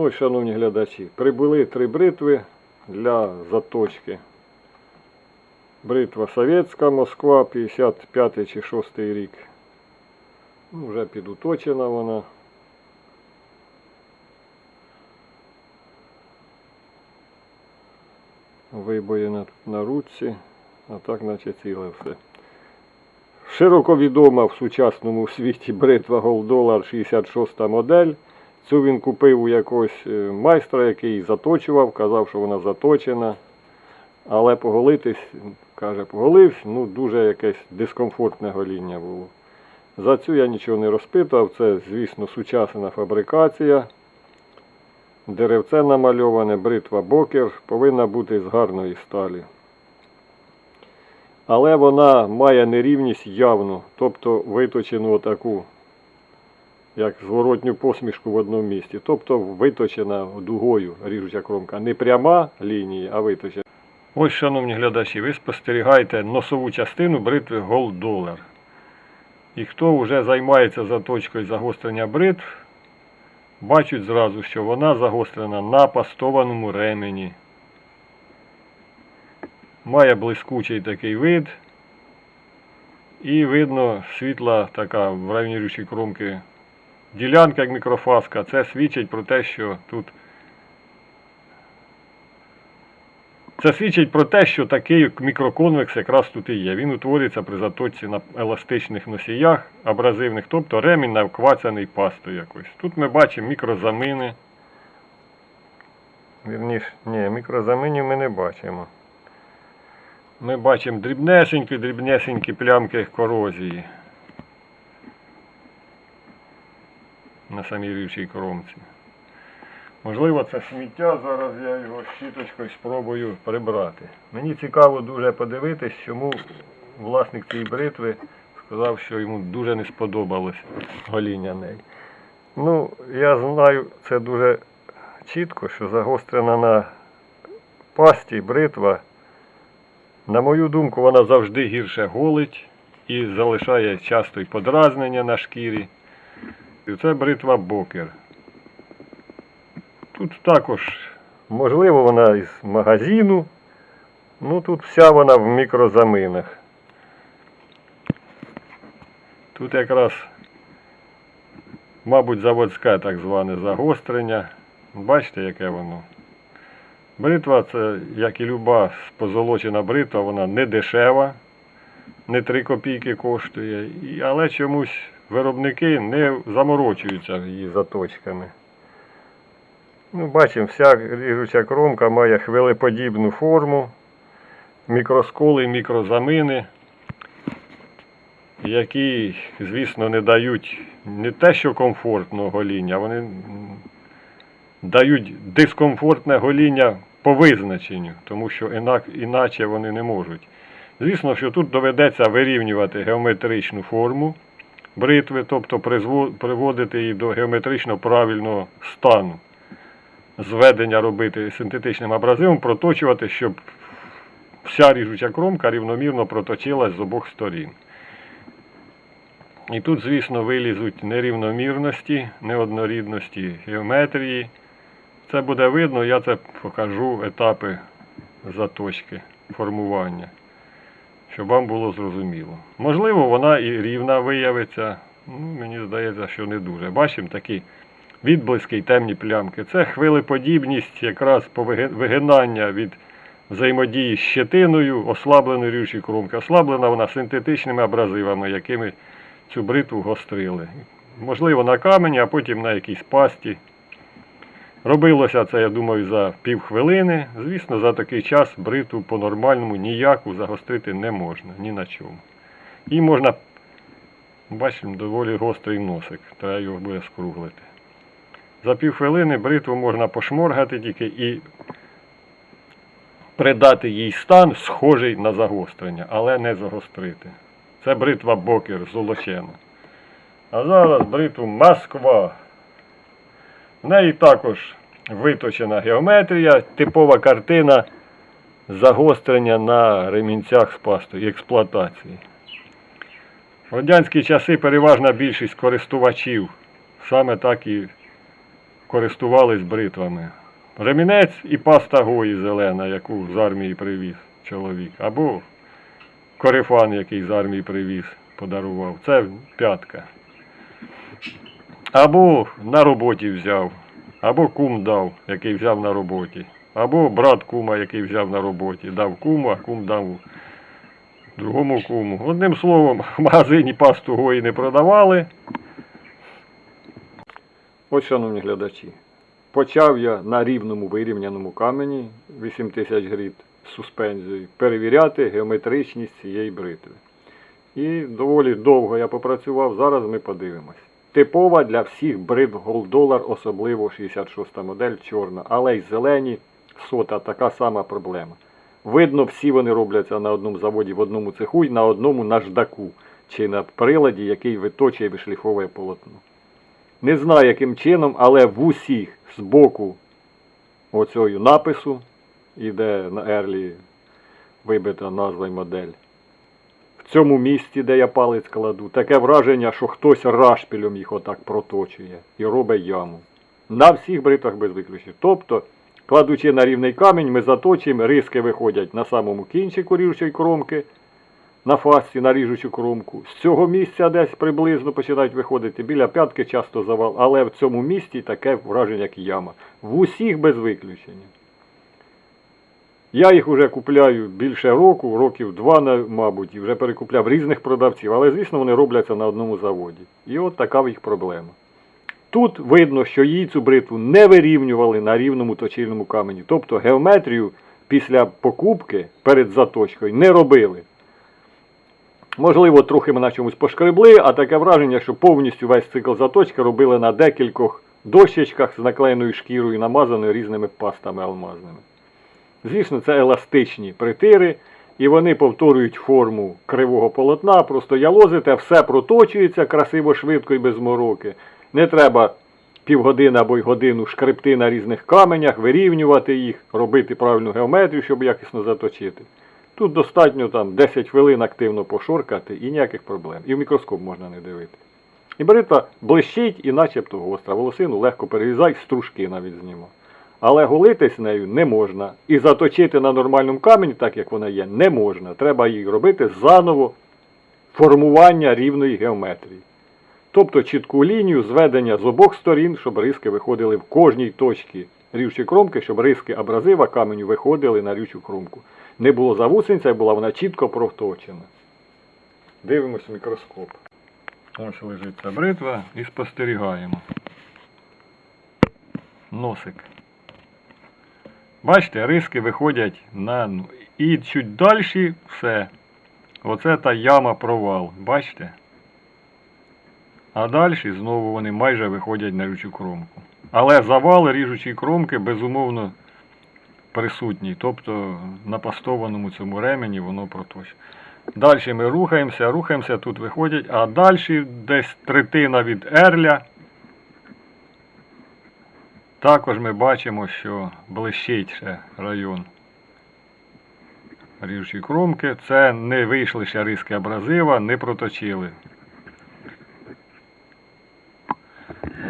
Ну, шановні глядачі, прибули три бритви для заточки. Бритва совєтська Москва, 55 чи 6 рік. Ну, вже підуточена вона. Вибоєна тут на руці, а так наче ціле все. Широко відома в сучасному світі бритва Dollar 66 модель. Цю він купив у якогось е, майстра, який заточував, казав, що вона заточена. Але поголитись, каже, поголився, ну дуже якесь дискомфортне гоління було. За цю я нічого не розпитував, це, звісно, сучасна фабрикація. Деревце намальоване, бритва бокер повинна бути з гарної сталі. Але вона має нерівність явну, тобто виточену отаку, як зворотню посмішку в одному місці. Тобто виточена дугою ріжуча кромка. Не пряма лінія, а виточена. Ось, шановні глядачі, ви спостерігаєте носову частину бритви Gold Dollar. І хто вже займається заточкою загострення бритв, бачать зразу, що вона загострена на пастованому ремені. Має блискучий такий вид. І видно світла така в районі рючої кромки ділянка як мікрофаска. Це свідчить про те, що тут. Це свідчить про те, що такий мікроконвекс якраз тут і є. Він утворюється при заточці на еластичних носіях абразивних, тобто ремінь навквацяний пастою якось. Тут ми бачимо мікрозамини. Вірніше, ні, мікрозаминів ми не бачимо. Ми бачимо дрібнесенькі, дрібнесенькі плямки корозії на самій рівчій кромці. Можливо, це сміття, зараз я його щіточкою спробую прибрати. Мені цікаво дуже подивитись, чому власник цієї бритви сказав, що йому дуже не сподобалось гоління неї. Ну, я знаю це дуже чітко, що загострена на пасті бритва. На мою думку, вона завжди гірше голить і залишає часто й подразнення на шкірі. І це бритва бокер. Тут також, можливо, вона із магазину. Ну тут вся вона в мікрозаминах. Тут якраз, мабуть, заводське так зване загострення. Бачите, яке воно. Бритва це, як і люба позолочена бритва, вона не дешева, не 3 копійки коштує, але чомусь виробники не заморочуються її заточками. Ну, бачимо, вся ріжуча кромка має хвилеподібну форму, мікросколи, мікрозамини, які, звісно, не дають не те, що комфортного гоління, вони дають дискомфортне гоління по визначенню, тому що інак, іначе вони не можуть. Звісно, що тут доведеться вирівнювати геометричну форму бритви, тобто приводити її до геометрично правильного стану зведення робити синтетичним абразивом, проточувати, щоб вся ріжуча кромка рівномірно проточилась з обох сторін. І тут, звісно, вилізуть нерівномірності, неоднорідності геометрії. Це буде видно, я це покажу етапи заточки формування, щоб вам було зрозуміло. Можливо, вона і рівна виявиться. Ну, мені здається, що не дуже. Бачимо такі відблиски й темні плямки. Це хвилеподібність якраз вигинання від взаємодії з щетиною, ослабленої рючої кромки. Ослаблена вона синтетичними абразивами, якими цю бритву гострили. Можливо, на камені, а потім на якійсь пасті. Робилося це, я думаю, за півхвилини. Звісно, за такий час бритву по-нормальному ніяку загострити не можна, ні на чому. І можна, бачимо, доволі гострий носик, треба його буде скруглити. За півхвилини бритву можна пошморгати тільки і придати їй стан, схожий на загострення, але не загострити. Це бритва бокер золочена. А зараз бритву Москва. В неї також виточена геометрія, типова картина загострення на ремінцях з пастою і експлуатації. В радянські часи переважна більшість користувачів саме так і користувались бритвами. Ремінець і паста гої зелена, яку з армії привіз чоловік. Або корефан, який з армії привіз, подарував. Це п'ятка. Або на роботі взяв, або кум дав, який взяв на роботі. Або брат кума, який взяв на роботі, дав куму, а кум дав другому куму. Одним словом, в магазині пасту гої не продавали. Ось, шановні глядачі, почав я на рівному вирівняному камені 8 тисяч грит з суспензією перевіряти геометричність цієї бритви. І доволі довго я попрацював, зараз ми подивимось. Типова для всіх Gold Dollar, особливо 66 модель чорна, але й зелені сота така сама проблема. Видно, всі вони робляться на одному заводі, в одному цеху і на одному наждаку, чи на приладі, який виточує вишліфовує полотно. Не знаю, яким чином, але в усіх з боку оцього напису, іде на ерлі вибита назва і модель. Цьому місці, де я палець кладу, таке враження, що хтось рашпілем їх отак проточує і робить яму. На всіх бритвах без виключення. Тобто, кладучи на рівний камінь, ми заточуємо, риски виходять на самому кінчику ріжучої кромки, на фасці, на ріжучу кромку. З цього місця десь приблизно починають виходити біля п'ятки часто завал, але в цьому місці таке враження, як яма. В усіх без виключення. Я їх вже купляю більше року, років два, мабуть, і вже перекупляв різних продавців, але звісно вони робляться на одному заводі. І от така в їх проблема. Тут видно, що їй цю бритву не вирівнювали на рівному точильному камені. Тобто геометрію після покупки перед заточкою не робили. Можливо, трохи ми на чомусь пошкребли, а таке враження, що повністю весь цикл заточки робили на декількох дощечках з наклеєною шкірою, намазаною різними пастами алмазними. Звісно, це еластичні притири, і вони повторюють форму кривого полотна, просто ялозите, все проточується красиво, швидко і без мороки. Не треба півгодини або й годину шкребти на різних каменях, вирівнювати їх, робити правильну геометрію, щоб якісно заточити. Тут достатньо там 10 хвилин активно пошоркати і ніяких проблем. І в мікроскоп можна не дивити. І бритва блищить і начебто гостра. Волосину легко перерізай, стружки навіть знімав. Але голитись нею не можна. І заточити на нормальному камені, так як вона є, не можна. Треба її робити заново формування рівної геометрії. Тобто чітку лінію зведення з обох сторін, щоб риски виходили в кожній точці рівчої кромки, щоб риски абразива каменю виходили на рівчу кромку. Не було завусенця, була вона чітко проточена. Дивимось мікроскоп. Ось лежить ця бритва і спостерігаємо. Носик. Бачите, риски виходять на. І чуть далі все. Оце та яма провал. Бачите? А далі знову вони майже виходять на рючу кромку. Але завал ріжучої кромки безумовно присутній. Тобто на пастованому цьому ремені воно проточне. Далі ми рухаємося, рухаємося, тут виходять, а далі десь третина від ерля. Також ми бачимо, що блищить район ріжучої кромки. Це не вийшли ще риски абразива, не проточили.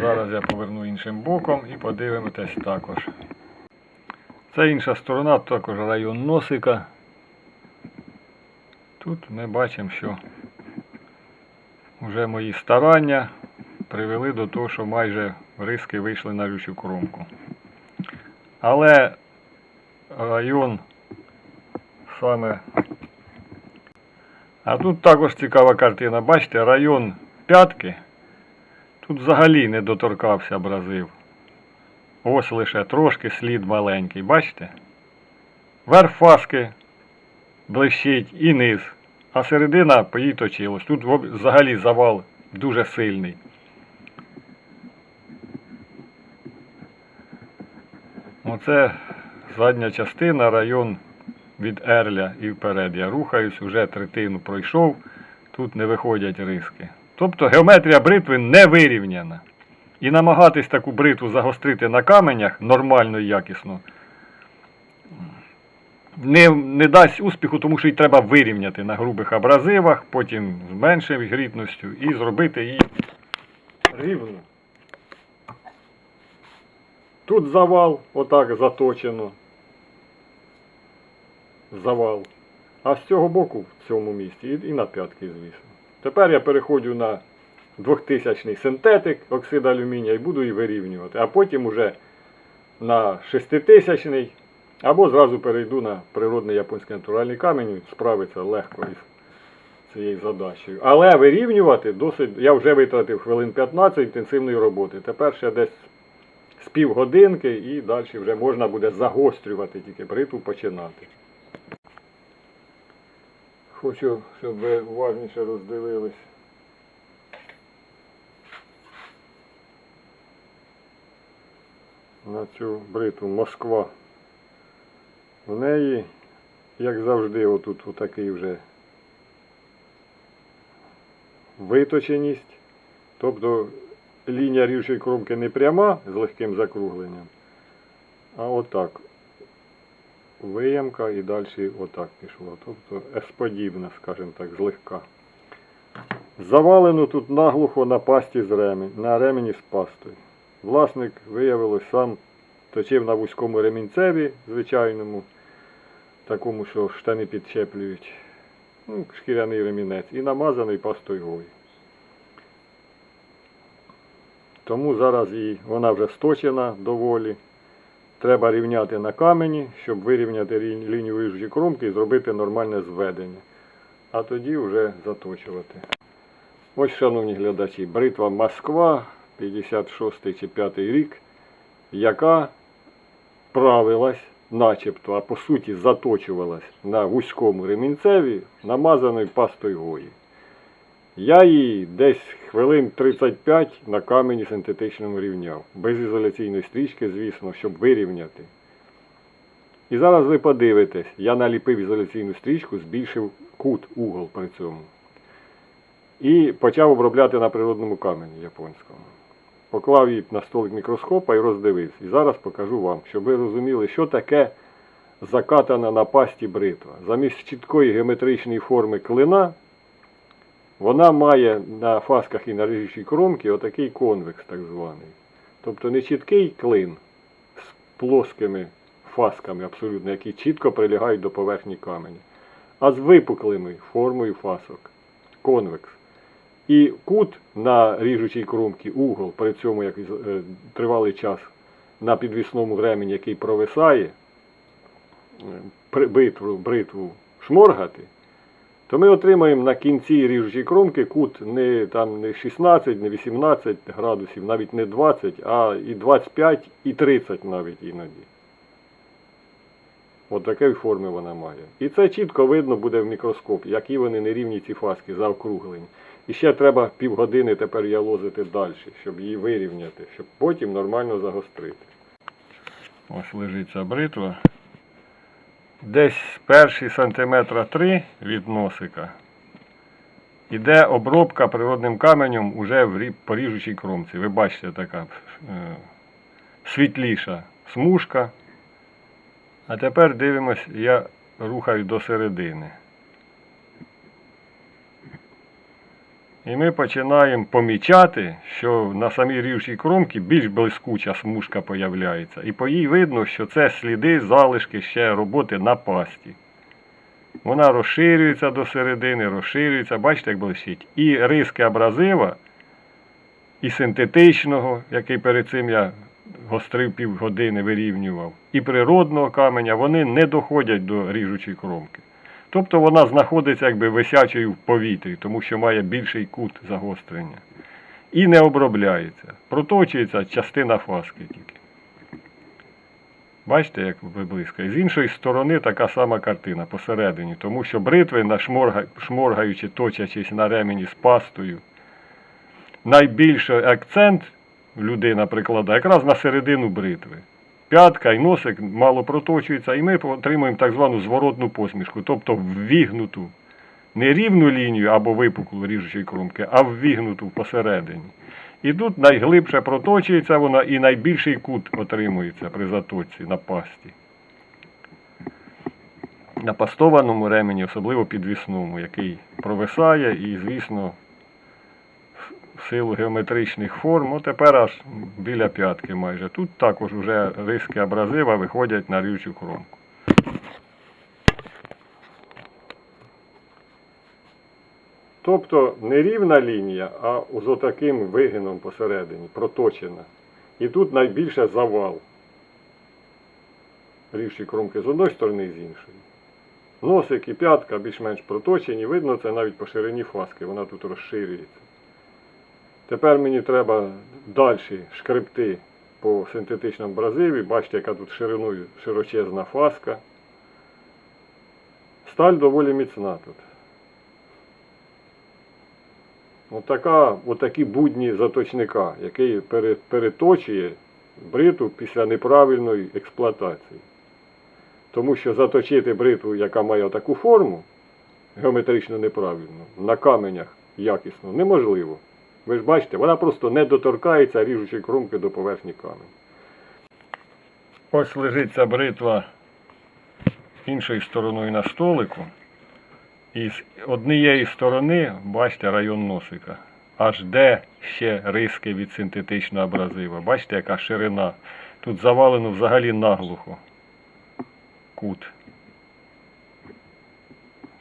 Зараз я поверну іншим боком і подивимось також. Це інша сторона, також район носика. Тут ми бачимо, що вже мої старання привели до того, що майже риски вийшли на рючу кромку. Але район саме. А тут також цікава картина. Бачите, район п'ятки. Тут взагалі не доторкався абразив. Ось лише трошки слід маленький, бачите? Верх фаски блищить і низ, а середина їй точилась. Тут взагалі завал дуже сильний. Оце задня частина, район від Ерля і вперед. Я рухаюсь, вже третину пройшов, тут не виходять риски. Тобто геометрія бритви не вирівняна. І намагатись таку бритву загострити на каменях нормально і якісно не, не дасть успіху, тому що її треба вирівняти на грубих абразивах, потім з меншою грітністю і зробити її рівну. Тут завал, отак заточено. Завал. А з цього боку в цьому місці і, і на п'ятки, звісно. Тепер я переходжу на 2000 синтетик оксид алюмінія і буду її вирівнювати. А потім уже на 6000 або зразу перейду на природний японський натуральний камінь, справиться легко із цією задачею. Але вирівнювати досить, я вже витратив хвилин 15 інтенсивної роботи. Тепер ще десь з півгодинки і далі вже можна буде загострювати тільки бритву починати. Хочу, щоб ви уважніше роздивились. На цю бритву Москва. В неї, як завжди, отут отакий вже виточеність. Тобто лінія рівчої кромки не пряма з легким закругленням, а отак. Виямка і далі отак пішло. Тобто S-подібна, скажімо так, злегка. Завалено тут наглухо на пасті з ремень, на ремені з пастою. Власник, виявилось, сам точив на вузькому ремінцеві, звичайному, такому, що штани підчеплюють. Ну, шкіряний ремінець і намазаний пастою гою. Тому зараз її, вона вже сточена доволі. Треба рівняти на камені, щоб вирівняти лінію ріжучої кромки і зробити нормальне зведення. А тоді вже заточувати. Ось, шановні глядачі, бритва Москва 56 чи 5 рік, яка правилась, начебто, а по суті заточувалась на вузькому ремінцеві, намазаною пастою гої. Я її десь хвилин 35 на камені синтетичному рівняв. Без ізоляційної стрічки, звісно, щоб вирівняти. І зараз ви подивитесь, я наліпив ізоляційну стрічку, збільшив кут, угол при цьому. І почав обробляти на природному камені японському. Поклав її на столик мікроскопа і роздивився. І зараз покажу вам, щоб ви розуміли, що таке закатана на пасті бритва. Замість чіткої геометричної форми клина вона має на фасках і на ріжучій кромці отакий конвекс так званий. Тобто не чіткий клин з плоскими фасками абсолютно, які чітко прилягають до поверхні каменя, а з випуклими формою фасок. Конвекс. І кут на ріжучій кромці, угол, при цьому як е, тривалий час на підвісному ремені, який провисає, е, бритву, бритву шморгати, то ми отримаємо на кінці ріжучої кромки кут не, там, не 16, не 18 градусів, навіть не 20, а і 25, і 30 навіть іноді. От такої форми вона має. І це чітко видно буде в мікроскопі, які вони нерівні ці фаски заокруглені. І ще треба півгодини тепер ялозити далі, щоб її вирівняти, щоб потім нормально загострити. Ось лежить ця бритва. Десь перші сантиметра 3 від носика іде обробка природним каменем уже в поріжучій кромці. Ви бачите така е, світліша смужка. А тепер дивимось, я рухаю до середини. І ми починаємо помічати, що на самій рівчій кромці більш блискуча смужка появляється. І по їй видно, що це сліди, залишки ще роботи на пасті. Вона розширюється до середини, розширюється, бачите, як блищить. І риски абразива, і синтетичного, який перед цим я гострив півгодини, вирівнював, і природного каменя, вони не доходять до ріжучої кромки. Тобто вона знаходиться якби висячою в повітрі, тому що має більший кут загострення. І не обробляється. Проточується частина фаски тільки. Бачите, як виблискає. З іншої сторони така сама картина посередині, тому що бритви, шморгаючи, точачись на ремені з пастою, найбільший акцент людина прикладає якраз на середину бритви. П'ятка і носик мало проточуються, і ми отримуємо так звану зворотну посмішку, тобто ввігнуту, не рівну лінію або випуклу ріжучої кромки, а ввігнуту посередині. І тут найглибше проточується вона і найбільший кут отримується при заточці на пасті. На пастованому ремені, особливо підвісному, який провисає і, звісно, силу геометричних форм, ну тепер аж біля п'ятки майже. Тут також вже риски абразива виходять на рючу кромку. Тобто не рівна лінія, а з отаким вигином посередині, проточена. І тут найбільше завал. Рівші кромки з одної сторони і з іншої. Носик і п'ятка більш-менш проточені, видно це навіть по ширині фаски, вона тут розширюється. Тепер мені треба далі шкребти по синтетичному абразиві. Бачите, яка тут шириною широчезна фаска. Сталь доволі міцна тут. Отака, отакі будні заточника, який переточує бриту після неправильної експлуатації. Тому що заточити бритву, яка має таку форму, геометрично неправильну, на каменях якісно, неможливо. Ви ж бачите, вона просто не доторкається ріжучої кромки до поверхні каменю. Ось лежить ця бритва іншою стороною на столику. І з однієї сторони, бачите, район носика. Аж де ще риски від синтетичного абразива. Бачите, яка ширина. Тут завалено взагалі наглухо. Кут.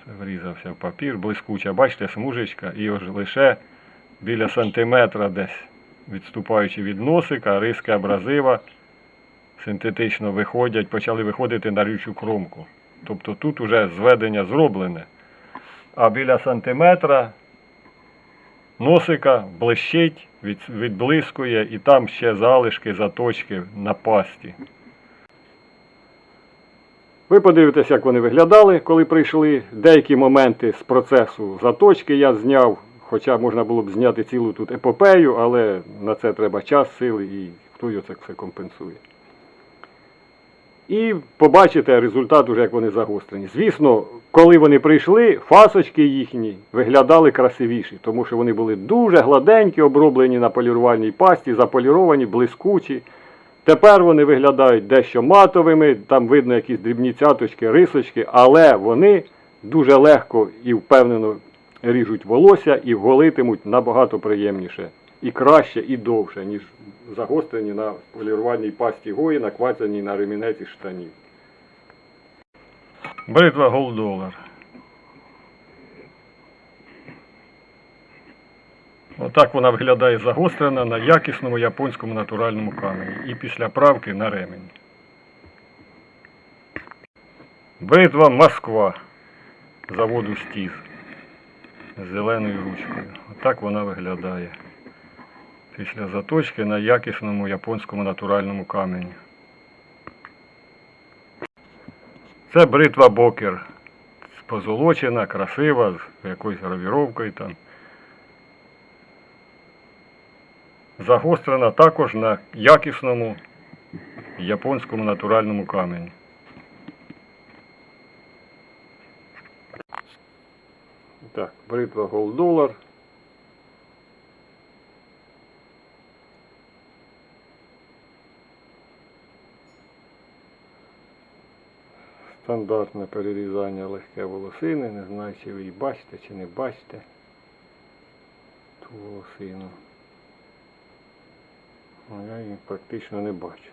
Це врізався в папір, блискуча. Бачите, смужечка і ось лише біля сантиметра десь, відступаючи від носика, риски абразива синтетично виходять, почали виходити на рючу кромку. Тобто тут уже зведення зроблене. А біля сантиметра носика блищить, від, відблискує, і там ще залишки, заточки на пасті. Ви подивитесь, як вони виглядали, коли прийшли. Деякі моменти з процесу заточки я зняв, хоча можна було б зняти цілу тут епопею, але на це треба час, сили і хто його це все компенсує. І побачите результат, уже як вони загострені. Звісно, коли вони прийшли, фасочки їхні виглядали красивіші, тому що вони були дуже гладенькі, оброблені на полірувальній пасті, заполіровані, блискучі. Тепер вони виглядають дещо матовими, там видно якісь дрібні цяточки, рисочки, але вони дуже легко і впевнено ріжуть волосся і голитимуть набагато приємніше. І краще, і довше, ніж загострені на полірувальній пасті гої, наквацані на ремінець із штанів. Бритва голдолар. Отак вона виглядає загострена на якісному японському натуральному камені і після правки на ремені. Бритва Москва заводу Стіз зеленою ручкою. Отак вона виглядає після заточки на якісному японському натуральному камені. Це бритва Бокер. Позолочена, красива, з якоюсь гравіровкою там. Загострена також на якісному японському натуральному камені. Так, бритва Голдолар. Стандартне перерізання легке волосини. Не знаю, чи ви її бачите, чи не бачите ту волосину. Ну, я її практично не бачу.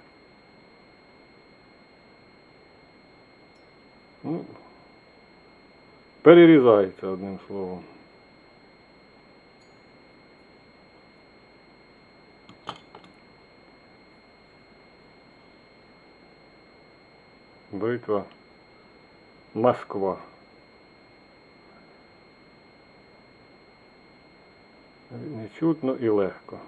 Ну, перерізається одним словом. Бритва Москва. Нечутно і легко.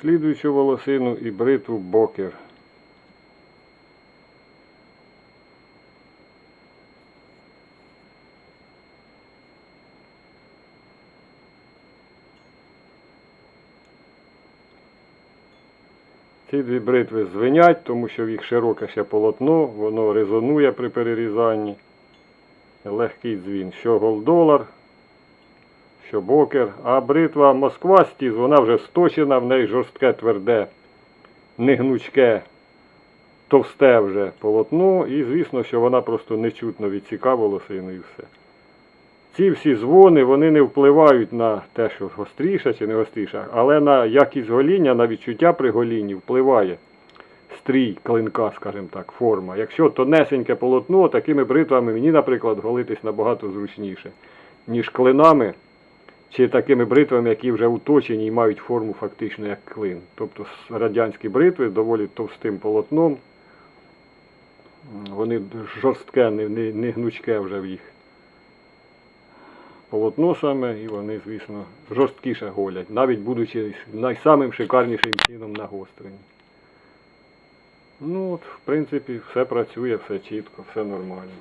Слідуючу волосину і бритву бокер. Ці дві бритви звенять, тому що в їх широке ще полотно, воно резонує при перерізанні. Легкий дзвін. Що голдолар, що бокер. А бритва Москва стіз, вона вже сточена, в неї жорстке, тверде, негнучке, товсте вже полотно. І звісно, що вона просто нечутно відсіка волосину і все. Ці всі дзвони вони не впливають на те, що гостріше чи не гостріше, але на якість гоління, на відчуття при голінні впливає стрій клинка, скажімо так, форма. Якщо тонесеньке полотно, такими бритвами мені, наприклад, голитись набагато зручніше, ніж клинами чи такими бритвами, які вже уточені і мають форму фактично як клин. Тобто радянські бритви з доволі товстим полотном. Вони жорстке, не, не, не гнучке вже в їх полотно саме, і вони, звісно, жорсткіше голять, навіть будучи найсамим шикарнішим чином нагострені. Ну, от, в принципі, все працює, все чітко, все нормально.